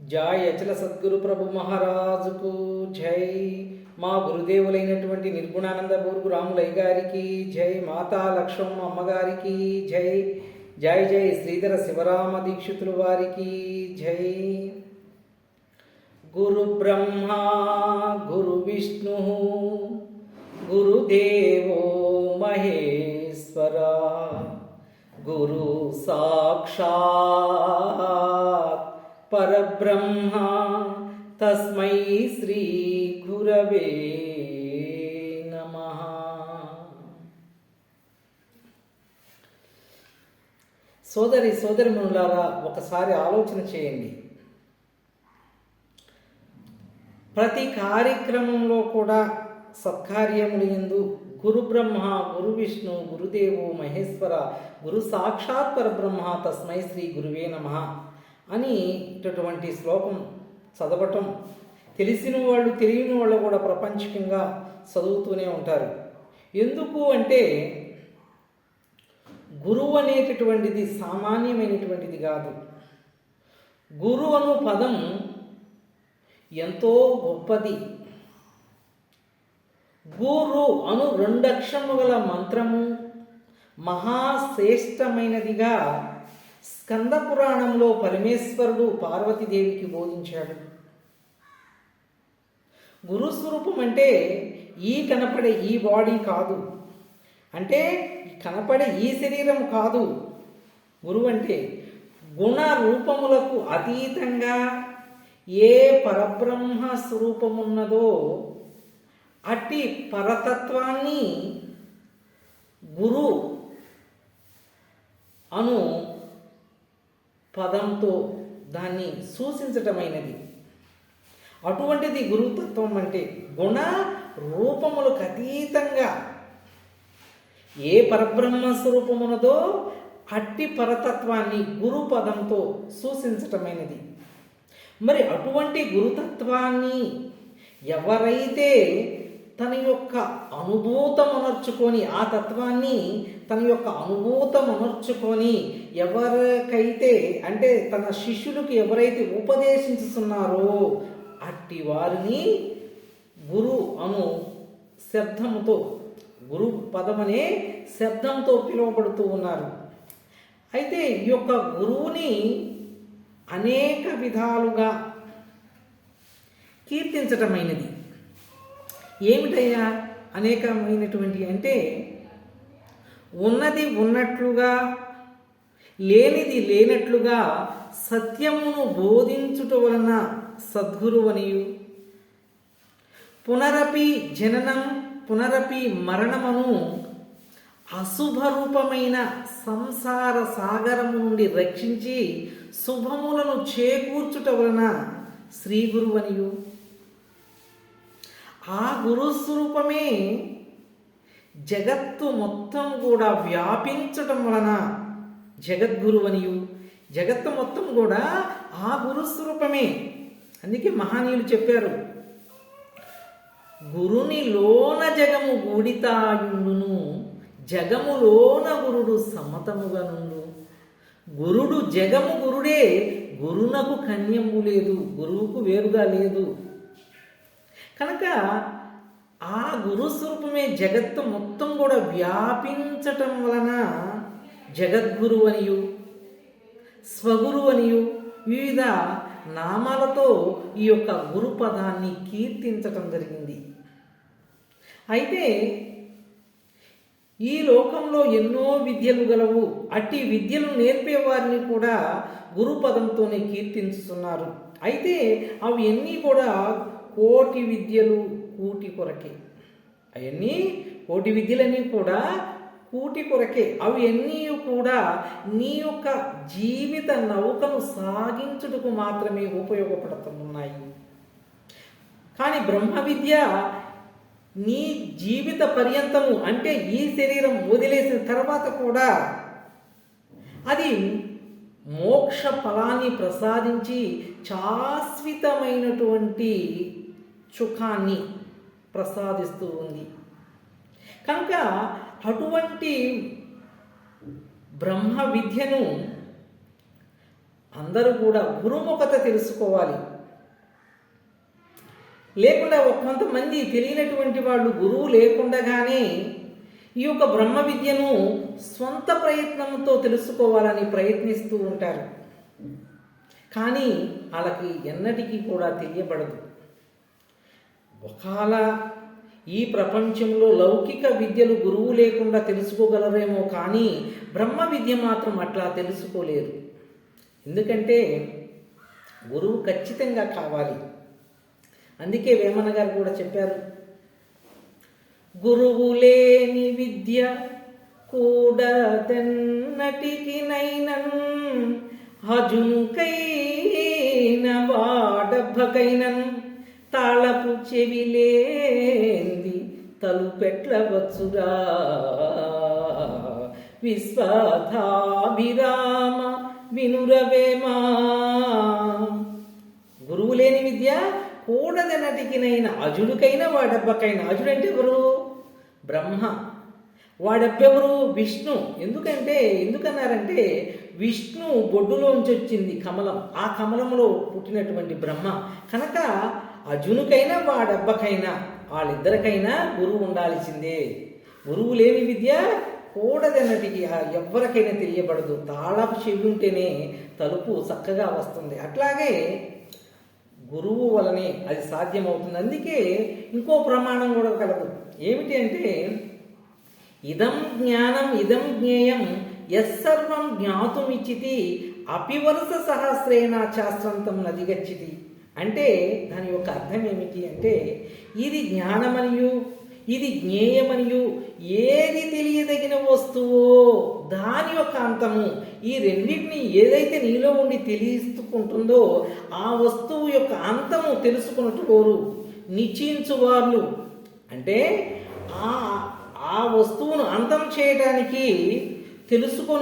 జై అచల సద్గురు ప్రభు మహారాజుకు జై. మా గురుదేవులైనటువంటి నిర్గుణానంద బూరుగు రాములయ్య గారికి జై. మాతా లక్ష్మమ్మ అమ్మగారికి జై. జై జై శ్రీధర శివరామ దీక్షితులు వారికి జై. గురు బ్రహ్మ గురు విష్ణు గురుదేవో మహేశ్వర గురు సాక్షాత్ పరబ్రహ్మ. తస్మై శ్రీ గురవే నమ. సోదరి సోదరిమణులారా ఒకసారి ఆలోచన చేయండి. ప్రతి కార్యక్రమంలో కూడా సత్కార్యములు ఎందు గురు బ్రహ్మ గురు విష్ణు గురుదేవు మహేశ్వర గురు సాక్షాత్ పరబ్రహ్మ తస్మై శ్రీ గురువే నమ. అని ఇటువంటి శ్లోకం చదవటం. తెలిసిన వాళ్ళు తెలియని వాళ్ళు కూడా ప్రపంచకంగా చదువుతూనే ఉంటారు. ఎందుకు అంటే గురువు అనేటటువంటిది సామాన్యమైనటువంటిది కాదు. గురు అను పదం ఎంతో గొప్పది. గురు అను రెండక్షరము గల మంత్రము మహాశ్రేష్టమైనదిగా స్కంద పురాణంలో పరమేశ్వరుడు పార్వతీదేవికి బోధించాడు. గురు స్వరూపం అంటే ఈ కనపడే ఈ బాడీ కాదు. అంటే కనపడే ఈ శరీరం కాదు. గురువు అంటే గుణ రూపములకు అతీతంగా ఏ పరబ్రహ్మ స్వరూపమున్నదో అట్టి పరతత్వాన్ని గురు అను పదంతో దాన్ని సూచించటమైనది. అటువంటిది గురుతత్వం అంటే గుణ రూపములకు అతీతంగా ఏ పరబ్రహ్మ స్వరూపమునదో అట్టి పరతత్వాన్ని గురు పదంతో సూచించటమైనది. మరి అటువంటి గురుతత్వాన్ని ఎవరైతే తన యొక్క అనుభూతమనర్చుకొని ఆ తత్వాన్ని తన యొక్క అనుభూతమనర్చుకొని ఎవరికైతే అంటే తన శిష్యులకు ఎవరైతే ఉపదేశించుతున్నారో అట్టి వారిని గురు అను శబ్దముతో గురు పదమనే శబ్దంతో పిలువబడుతూ ఉన్నారు. అయితే ఈ యొక్క గురువుని అనేక విధాలుగా కీర్తించటమైనది. ఏమిటయ్యా అనేకమైనటువంటి అంటే ఉన్నది ఉన్నట్లుగా లేనిది లేనట్లుగా సత్యమును బోధించుట వలన సద్గురువనియు పునరపి జననం పునరపి మరణమును అశుభరూపమైన సంసార సాగరము నుండి రక్షించి శుభములను చేకూర్చుట వలన శ్రీ గురువనియు. ఆ గురుస్వరూపమే జగత్తు మొత్తం కూడా వ్యాపించటం వలన జగద్గురువనియు జగత్తు మొత్తం కూడా ఆ గురుస్వరూపమే. అందుకే మహనీయులు చెప్పారు గురుని లోన జగము గూడితాయుండును జగములోన గురుడు సమతముగా నుండు గురుడు జగము గురుడే గురునకు కన్యము లేదు గురువుకు వేరుగా లేదు. కనుక ఆ గురుస్వరూపమే జగత్తు మొత్తం కూడా వ్యాపించటం వలన జగద్గురు అనియు స్వగురు అనియు వివిధ నామాలతో ఈ యొక్క గురుపదాన్ని కీర్తించటం జరిగింది. అయితే ఈ లోకంలో ఎన్నో విద్యలు గలవు అట్టి విద్యలు నేర్పే వారిని కూడా గురుపదంతోనే కీర్తించుతున్నారు. అయితే అవి అన్నీ కూడా కోటి విద్యలు కూటి కొరకే. అవన్నీ కోటి విద్యలన్నీ కూడా కూటి కొరకే. అవి అన్నీ కూడా నీ యొక్క జీవిత నౌకను సాగించుటకు మాత్రమే ఉపయోగపడుతున్నాయి కానీ బ్రహ్మ విద్య నీ జీవిత పర్యంతము అంటే ఈ శరీరం వదిలేసిన తర్వాత కూడా అది మోక్ష ఫలాన్ని ప్రసాదించి శాశ్వతమైనటువంటి సుఖాన్ని ప్రసాదిస్తూ ఉంది. కనుక అటువంటి బ్రహ్మ విద్యను అందరూ కూడా గురుముఖత తెలుసుకోవాలి. లేకుండా కొంతమంది తెలియనటువంటి వాళ్ళు గురువు లేకుండగానే ఈ యొక్క బ్రహ్మ విద్యను స్వంత ప్రయత్నంతో తెలుసుకోవాలని ప్రయత్నిస్తూ ఉంటారు. కానీ వాళ్ళకి ఎన్నటికీ కూడా తెలియబడదు. ఒకవేళ ఈ ప్రపంచంలో లౌకిక విద్యలు గురువు లేకుండా తెలుసుకోగలరేమో కానీ బ్రహ్మ విద్య మాత్రం అట్లా తెలుసుకోలేరు ఎందుకంటే గురువు ఖచ్చితంగా కావాలి. అందుకే వేమన గారు కూడా చెప్పారు గురువు లేని విద్య కూడదెన్నటికి నైనన్ హజునుకైన వాడబ్బకైనన్ తాళపు చెవిలేంది తలుపెట్ల వచ్చురా విశ్వధాభిరామ వినురవేమా. గురువు లేని విద్య కూడదనటికినైన అజుడికైన వాడబ్బకైన అజుడు అంటే ఎవరు? బ్రహ్మ. వాడెవ్వెవరు విష్ణు. ఎందుకంటే ఎందుకన్నారంటే విష్ణు బొడ్డులోంచి వచ్చింది కమలం. ఆ కమలంలో పుట్టినటువంటి బ్రహ్మ. కనుక అజునుకైనా వాడబ్బకైనా వాళ్ళిద్దరికైనా గురువు ఉండాల్సిందే. గురువు లేని విద్య? కూడదన్నటికి ఎవరికైనా తెలియబడదు. తాళపు చెవి ఉంటేనే తలుపు చక్కగా వస్తుంది. అట్లాగే గురువు వలనే అది సాధ్యమవుతుంది. అందుకే ఇంకో ప్రమాణం కూడా కలదు. ఏమిటి అంటే ఇదం జ్ఞానం ఇదం జ్ఞేయం యస్సర్వం జ్ఞాతుమిచ్చితి అపివరుస సహస్రేణ శాస్త్రంతం నదిగచ్చితి అంటే దాని యొక్క అర్థం ఏమిటి అంటే ఇది జ్ఞానమనియు ఇది జ్ఞేయమనియు ఏది తెలియదగిన వస్తువో దాని యొక్క అంతము ఈ రెండింటిని ఏదైతే నీలో ఉండి తెలియచుకుంటుందో ఆ వస్తువు యొక్క అంతము తెలుసుకున్నట్టుకోరు నిశ్చయించు వాళ్ళు అంటే ఆ ఆ వస్తువును అంతం చేయడానికి తెలుసుకొని